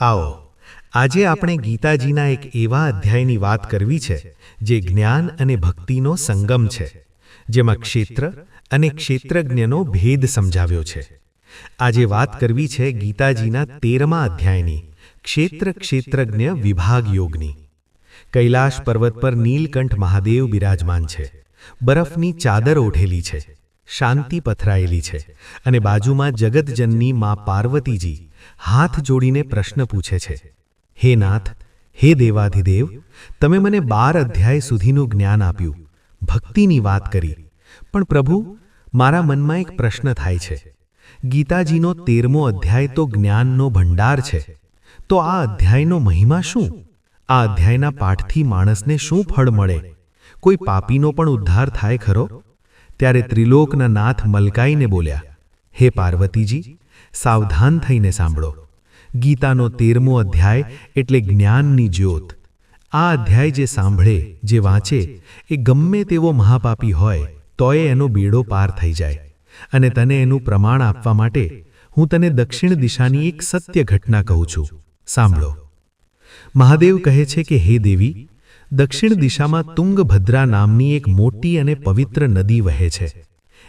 આવો આજે આપણે ગીતાજીના એક એવા અધ્યાયની વાત કરવી છે જે જ્ઞાન અને ભક્તિનો સંગમ છે જેમાં ક્ષેત્ર અને ક્ષેત્રજ્ઞનો ભેદ સમજાવ્યો છે. આજે વાત કરવી છે ગીતાજીના તેરમા અધ્યાયની ક્ષેત્ર ક્ષેત્રજ્ઞ વિભાગ યોગની. કૈલાશ પર્વત પર નીલકંઠ મહાદેવ બિરાજમાન છે. બરફની ચાદર ઓઢેલી છે. શાંતિ પથરાયેલી છે. અને બાજુમાં જગતજનની મા પાર્વતીજી હાથ જોડીને પ્રશ્ન પૂછે છે, હે નાથ, હે દેવાધિદેવ, તમે મને બાર અધ્યાય સુધીનું જ્ઞાન આપ્યું, ભક્તિની વાત કરી. પણ પ્રભુ, મારા મનમાં એક પ્રશ્ન થાય છે. ગીતાજીનો તેરમો અધ્યાય તો જ્ઞાનનો ભંડાર છે. તો આ અધ્યાયનો મહિમા શું? આ અધ્યાયના પાઠથી માણસને શું ફળ મળે? કોઈ પાપીનો પણ ઉદ્ધાર થાય ખરો? ત્યારે ત્રિલોકના નાથ મલકાઈને બોલ્યા, હે પાર્વતીજી સાવધાન થઈને સાંભળો. ગીતાનો તેરમો અધ્યાય એટલે જ્ઞાનની જ્યોત. આ અધ્યાય જે સાંભળે, જે વાંચે, એ ગમે તેવો મહાપાપી હોય, તોય એનો બેડો પાર થઈ જાય. અને તને એનું પ્રમાણ આપવા માટે હું તને દક્ષિણ દિશાની એક સત્ય ઘટના કહું છું. સાંભળો. મહાદેવ કહે છે કે, હે દેવી, દક્ષિણ દિશામાં તુંગભદ્રા નામની એક મોટી અને પવિત્ર નદી વહે છે.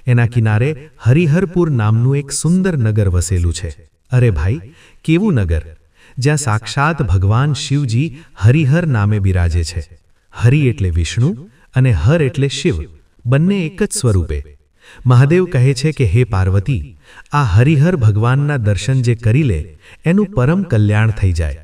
એના કિનારે હરિહરપુર નામનું એક સુંદર નગર વસેલું છે. અરે ભાઈ, કેવું નગર? જ્યાં સાક્ષાત ભગવાન શિવજી હરિહર નામે બિરાજે છે. હરિ એટલે વિષ્ણુ અને હર એટલે શિવ, બંને એક જ સ્વરૂપે. મહાદેવ કહે છે કે, હે પાર્વતી, આ હરિહર ભગવાનના દર્શન જે કરી લે, એનું પરમ કલ્યાણ થઈ જાય.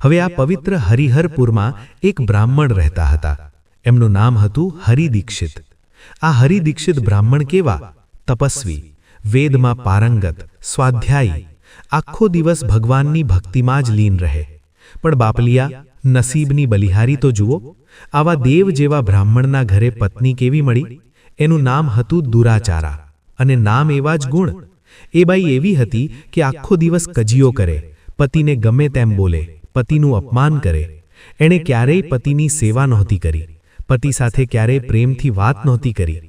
હવે આ પવિત્ર હરિહરપુરમાં એક બ્રાહ્મણ રહેતા હતા. એમનું નામ હતું હરિદીક્ષિત. આ હરિદીક્ષિત બ્રાહ્મણ કેવા? તપસ્વી, વેદમાં પારંગત, સ્વાધ્યાયી, આખો દિવસ ભગવાનની ભક્તિમાં જ લીન રહે. પણ બાપલિયા, નસીબની બલિહારી તો જુઓ, આવા દેવ જેવા બ્રાહ્મણના ઘરે પત્ની કેવી મળી? એનું નામ હતું દુરાચારા. અને નામ એવા જ ગુણ. એ બાઈ એવી હતી કે આખો દિવસ કજીઓ કરે, પતિને ગમે તેમ બોલે, પતિનું અપમાન કરે. એણે ક્યારેય પતિની સેવા નહોતી કરી. પતિ સાથે ક્યારેય પ્રેમથી વાત નહોતી કરી.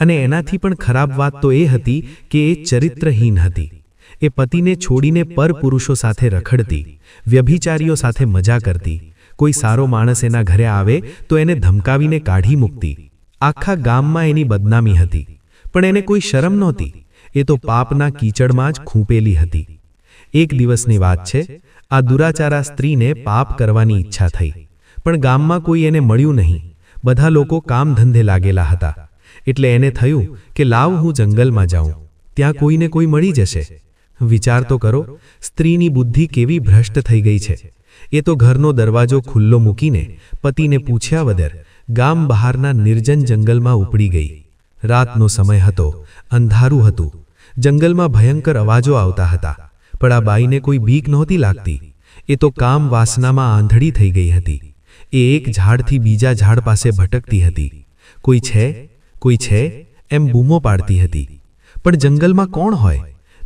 અને એનાથી પણ ખરાબ વાત તો એ હતી કે એ ચરિત્રહીન હતી. એ પતિને છોડીને પરપુરુષો સાથે રખડતી, વ્યભિચારીઓ સાથે મજા કરતી. કોઈ સારો માણસ એના ઘરે આવે તો એને ધમકાવીને કાઢી મૂકતી. આખા ગામમાં એની બદનામી હતી. પણ એને કોઈ શરમ નહોતી. એ તો પાપના કીચડમાં જ ખૂંપેલી હતી. એક દિવસની વાત છે, આ દુરાચારા સ્ત્રીને પાપ કરવાની ઈચ્છા થઈ. પણ ગામમાં કોઈ એને મળ્યું નહીં. બધા લોકો કામ ધંધે લાગેલા હતા. એટલે એને થયું કે લાવ હું જંગલમાં જાઉં. ત્યાં કોઈને કોઈ મળી જશે. વિચાર તો કરો, સ્ત્રીની બુદ્ધિ કેવી ભ્રષ્ટ થઈ ગઈ છે. એ તો ઘરનો દરવાજો ખુલ્લો મૂકીને પતિને પૂછ્યા વગર ગામ બહારના નિર્જન જંગલમાં ઉપડી ગઈ. રાતનો સમય હતો, અંધારું હતું. જંગલમાં ભયંકર અવાજો આવતા હતા. પણ આ બાઈને કોઈ બીક નહોતી લાગતી. એ તો કામ વાસનામાં આંધળી થઈ ગઈ હતી. એ એક ઝાડથી બીજા ઝાડ પાસે ભટકતી હતી. કોઈ છે? કોઈ છે? એમ બૂમો પાડતી હતી. પણ જંગલમાં કોણ હોય?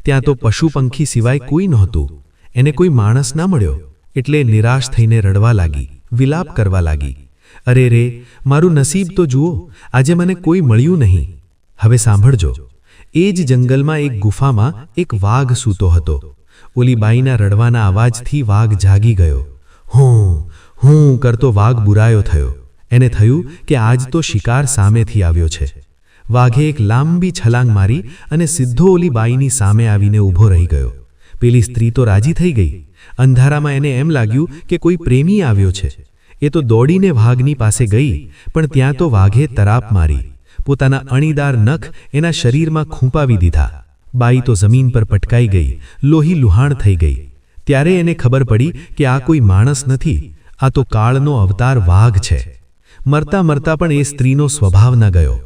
ત્યાં તો પશુ પંખી સિવાય કોઈ નહોતું. એને કોઈ માણસ ના મળ્યો. એટલે નિરાશ થઈને રડવા લાગી, વિલાપ કરવા લાગી. અરે રે, મારું નસીબ તો જુઓ, આજે મને કોઈ મળ્યું નહીં. હવે સાંભળજો. એ જ જંગલમાં એક ગુફામાં એક વાઘ સૂતો હતો. ઓલી બાઈના રડવાના અવાજથી વાઘ જાગી ગયો. હું. હું કરતો વાઘ બુરાયો થયો. એને થયું કે આજ તો શિકાર સામેથી આવ્યો છે. વાઘે એક લાંબી છલાંગ મારી અને સીધો ઓલી બાઈની સામે આવીને ઊભો રહી ગયો. પેલી સ્ત્રી તો રાજી થઈ ગઈ. અંધારામાં એને એમ લાગ્યું કે કોઈ પ્રેમી આવ્યો છે. એ તો દોડીને વાઘની પાસે ગઈ, પણ ત્યાં તો વાઘે તરાપ મારી. પોતાના અણીદાર નખ એના શરીરમાં ખૂંપાવી દીધા. બાઈ તો જમીન પર પટકાઈ ગઈ, લોહી લુહાણ થઈ ગઈ. ત્યારે એને ખબર પડી કે આ કોઈ માણસ નથી. આ તો કાળનો અવતાર વાઘ છે. મરતા મરતા પણ એ સ્ત્રીનો સ્વભાવ ન ગયો.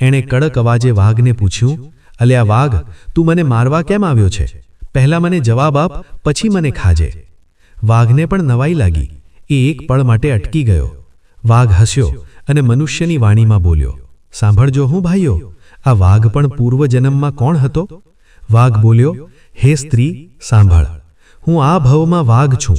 એણે કડક અવાજે વાઘને પૂછ્યું અલે આ વાઘ, તું મને મારવા કેમ આવ્યો છે? પહેલા મને જવાબ આપ, પછી મને ખાજે. વાઘને પણ નવાઈ લાગી. એ એક પળ માટે અટકી ગયો. વાઘ હસ્યો અને મનુષ્યની વાણીમાં બોલ્યો, સાંભળજો હું ભાઈઓ, આ વાઘ પણ પૂર્વજન્મમાં કોણ હતો? વાઘ બોલ્યો, હે સ્ત્રી, સાંભળ. હું આ ભવમાં વાઘ છું.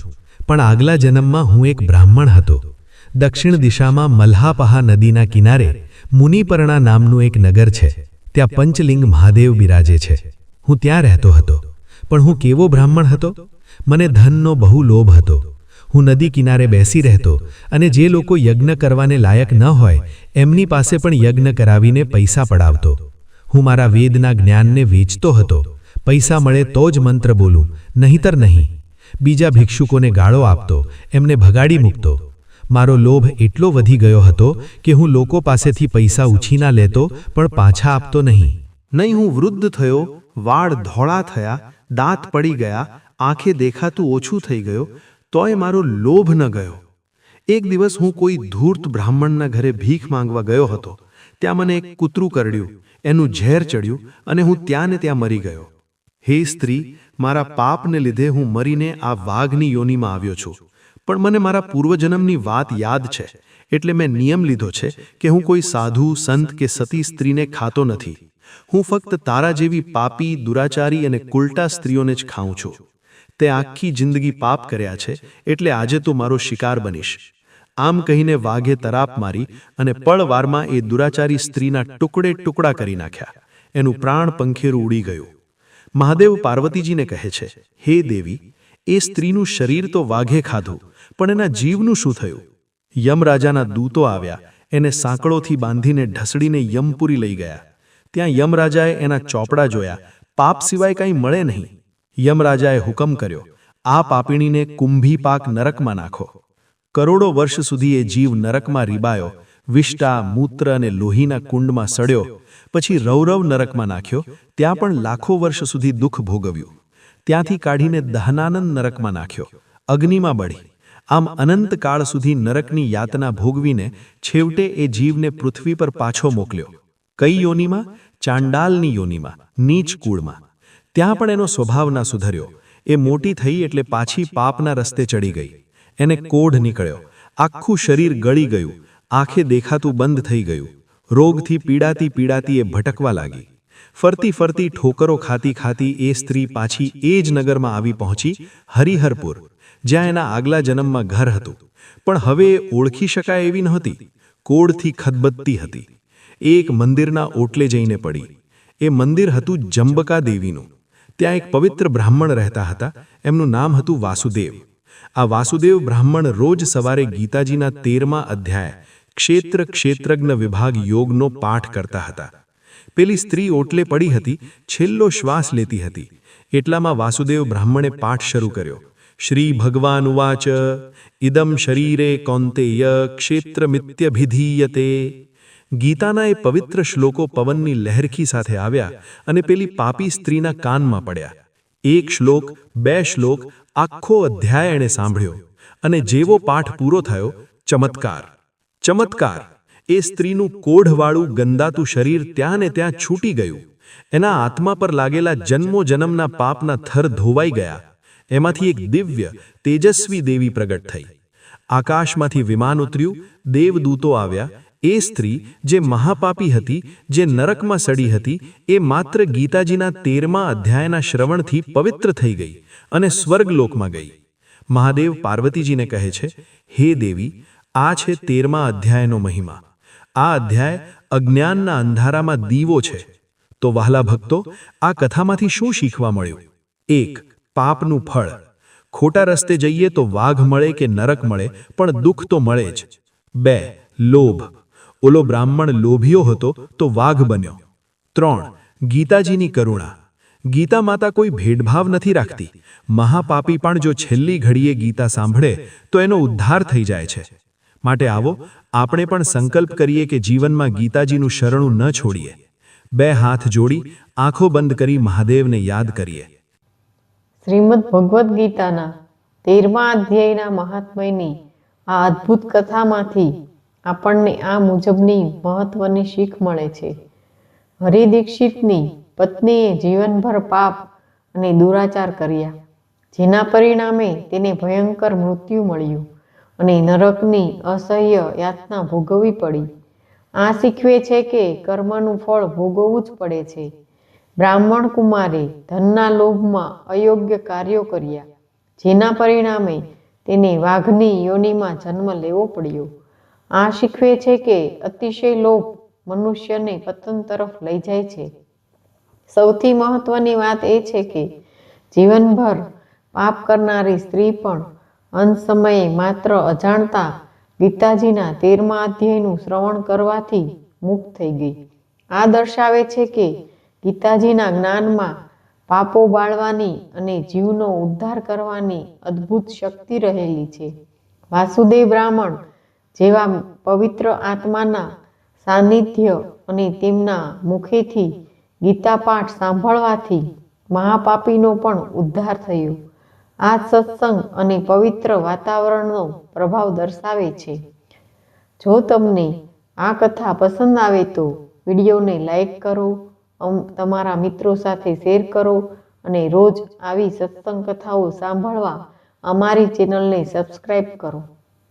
પણ આગલા જન્મમાં હું એક બ્રાહ્મણ હતો. દક્ષિણ દિશામાં મલ્હાપહા નદીના કિનારે મુનિપર્ણા નામનું એક નગર છે. ત્યાં પંચલિંગ મહાદેવ બિરાજે છે. હું ત્યાં રહેતો હતો. પણ હું કેવો બ્રાહ્મણ હતો? મને ધનનો બહુ લોભ હતો. હું નદી કિનારે બેસી રહેતો અને જે લોકો યજ્ઞ કરવાને લાયક ન હોય, એમની પાસે પણ યજ્ઞ કરાવીને પૈસા પડાવતો. હું મારા વેદના જ્ઞાનને વેચતો હતો. પૈસા મળે તો જ મંત્ર બોલું, નહીંતર નહીં. બીજા ભિક્ષુકોને ગાળો આપતો, એમને ભગાડી મૂકતો. મારો લોભ એટલો વધી ગયો હતો કે હું લોકો પાસેથી પૈસા ઉછીના લેતો, પણ પાછા આપતો નહીં. નહીં, હું વૃદ્ધ થયો, વાળ ધોળા થયા, દાંત પડી ગયા, આંખે દેખાતું ઓછું થઈ ગયો, તોય મારો લોભ ન ગયો. એક દિવસ હું કોઈ ધૂર્ત બ્રાહ્મણના ઘરે ભીખ માંગવા ગયો હતો. ત્યાં મને એક કૂતરું કરડ્યું, એનું ઝેર ચડ્યું અને હું ત્યાં ને ત્યાં મરી ગયો. હે સ્ત્રી મારા પાપને લીધે હું મરીને આ વાઘની યોનિમાં આવ્યો છું. પણ મને મારા પૂર્વજન્મની વાત યાદ છે, એટલે મેં નિયમ લીધો છે કે હું કોઈ સાધુ, સંત કે સતી સ્ત્રીને ખાતો નથી. હું ફક્ત તારા જેવી પાપી, દુરાચારી અને કુલટા સ્ત્રીઓને જ ખાઉં છું. તે આખી જિંદગી પાપ કર્યા છે, એટલે આજે તું મારો શિકાર બનીશ. આમ કહીને વાઘે તરાપ મારી અને પળવારમાં એ દુરાચારી સ્ત્રીના ટુકડે ટુકડા કરી નાખ્યા. એનું પ્રાણ પંખેરું ઉડી ગયું. મહાદેવ પાર્વતીજીને કહે છે, હે દેવી, એ સ્ત્રીનું શરીર તો વાઘે ખાધું, પણ એના જીવનું શું થયું? યમરાજાના દૂતો આવ્યા, એને સાંકળોથી બાંધીને ઢસડીને યમપુરી લઈ ગયા. ત્યાં યમરાજાએ એના ચોપડા જોયા, પાપ સિવાય કંઈ મળે નહીં. યમરાજાએ હુકમ કર્યો, આ પાપીણીને કુંભી પાક નરકમાં નાખો. કરોડો વર્ષ સુધી એ જીવ નરકમાં રીબાયો વિષ્ટા, મૂત્ર અને લોહીના કુંડમાં સડ્યો, પછી રૌરવ નરકમાં નાખ્યો, ત્યાં પણ લાખો વર્ષ સુધી દુઃખ ભોગવ્યું. ત્યાંથી કાઢીને દહનાનંદ નરકમાં નાખ્યો, અગ્નિમાં બળી. આમ અનંત કાળ સુધી નરકની યાતના ભોગવીને છેવટે એ જીવને પૃથ્વી પર પાછો મોકલ્યો. કઈ યોનિમાં? ચાંડાલની યોનિમાં, નીચ કૂળમાં. ત્યાં પણ એનો સ્વભાવ ના સુધર્યો. એ મોટી થઈ એટલે પાછી પાપના રસ્તે ચડી ગઈ. એને કોઢ નીકળ્યો. આખું શરીર ગળી ગયું. આંખે દેખાતું બંધ થઈ ગયું. રોગથી પીડાતી પીડાતી એ ભટકવા લાગી. ફરતી ફરતી ઠોકરો ખાતી ખાતી એ સ્ત્રી પાછી એ જ નગરમાં આવી પહોંચી હરિહરપુર, જ્યાં એના આગલા જન્મમાં ઘર હતું. પણ હવે ઓળખી શકાય એવી નહોતી. કોડથી ખદબદતી હતી. એક મંદિરના ઓટલે જઈને પડી. એ મંદિર હતું જંબકા દેવીનું. ત્યાં એક પવિત્ર બ્રાહ્મણ રહેતા હતા. એમનું નામ હતું વાસુદેવ. આ વાસુદેવ બ્રાહ્મણ રોજ સવારે ગીતાજીના તેરમા અધ્યાય ક્ષેત્ર ક્ષેત્રજ્ઞ વિભાગ યોગનો પાઠ કરતા હતા. પેલી સ્ત્રી ઓટલે પડી હતી, છેલ્લો શ્વાસ લેતી હતી. એટલામાં વાસુદેવ બ્રાહ્મણે પાઠ શરૂ કર્યો. શ્રી ભગવાન ઉવાચ ઇદમ શરીરે કૌંતેય ક્ષેત્રમિત્યભિધીયતે ગીતાના એ પવિત્ર શ્લોકો પવનની લહેરખી સાથે આવ્યા અને પેલી પાપી સ્ત્રીના કાનમાં પડ્યા. એક શ્લોક, બે શ્લોક, આખો અધ્યાય એણે સાંભળ્યો અને જેવો પાઠ પૂરો થયો, ચમત્કાર. ચમત્કાર. એ સ્ત્રીનું કોઢવાળું, ગંદાતું શરીર ત્યાં ને ત્યાં છૂટી ગયું. એના આત્મા પર લાગેલા જન્મો પાપના થર ધોવાઈ ગયા. એમાંથી એક દિવ્ય, તેજસ્વી દેવી પ્રગટ થઈ. આકાશમાંથી વિમાન ઉતર્યું, દેવદૂતો આવ્યા. એ સ્ત્રી, જે મહાપાપી હતી, જે નરકમાં સડી હતી, એ માત્ર ગીતાજીના તેરમા અધ્યાયના શ્રવણથી પવિત્ર થઈ ગઈ અને સ્વર્ગલોકમાં ગઈ. મહાદેવ પાર્વતીજીને કહે છે, હે દેવી આ છે તેરમા અધ્યાયનો મહિમા. આ અધ્યાય અજ્ઞાનના અંધારામાં દીવો છે. તો વહાલા ભક્તો, આ કથામાંથી શું શીખવા મળ્યું? એક, પાપનું ફળ. ખોટા રસ્તે જઈએ તો વાઘ મળે કે નરક મળે, પણ દુઃખ તો મળે જ. બે, લોભ. ઓલો બ્રાહ્મણ લોભિયો હતો તો વાઘ બન્યો. ત્રણ, ગીતાજીની કરુણા. ગીતા માતા કોઈ ભેદભાવ નથી રાખતી. મહાપાપી પણ જો છેલ્લી ઘડીએ ગીતા સાંભળે, તો એનો ઉદ્ધાર થઈ જાય છે. માટે આવો, આપણે પણ સંકલ્પ કરીએ કે જીવનમાં ગીતાજીનું શરણું ન છોડીએ. બે હાથ જોડી, આંખો બંધ કરી મહાદેવને યાદ કરીએ. શ્રીમદ ભગવદ્ ગીતાના તેરમા અધ્યાયના મહાત્મયની આ અદ્ભુત કથામાંથી આપણને આ મુજબની મહત્વની શીખ મળે છે. હરિ દીક્ષિતની પત્નીએ જીવનભર પાપ અને દુરાચાર કર્યા, જેના પરિણામે તેને ભયંકર મૃત્યુ મળ્યું. અને નરકની અસહ્ય યાતના ભોગવવી પડી. આ શીખવે છે કે કર્મનું ફળ ભોગવવું જ પડે છે. બ્રાહ્મણ કુમારે ધનના લોભમાં અયોગ્ય કાર્યો કર્યા, જેના પરિણામે તેને વાઘની યોનિમાં જન્મ લેવો પડ્યો. આ શીખવે છે કે અતિશય લોભ મનુષ્યને પતન તરફ લઈ જાય છે. સૌથી મહત્વની વાત એ છે કે જીવનભર પાપ કરનારી સ્ત્રી પણ અંત સમયે માત્ર અજાણતા ગીતાજીના તેરમા અધ્યાયનું શ્રવણ કરવાથી મુક્ત થઈ ગઈ. આ દર્શાવે છે કે ગીતાજીના જ્ઞાનમાં પાપો બાળવાની અને જીવનો ઉદ્ધાર કરવાની અદ્ભુત શક્તિ રહેલી છે. વાસુદેવ બ્રાહ્મણ જેવા પવિત્ર આત્માના સાનિધ્ય અને તેમના મુખેથી ગીતા પાઠ સાંભળવાથી મહાપાપીનો પણ ઉદ્ધાર થયો. આ સત્સંગ અને પવિત્ર વાતાવરણનો પ્રભાવ દર્શાવે છે. જો તમને આ કથા પસંદ આવે તો વિડીયોને લાઈક કરો તમારા મિત્રો સાથે શેર કરો અને રોજ આવી સત્સંગ કથાઓ સાંભળવા અમારી ચેનલને સબસ્ક્રાઈબ કરો.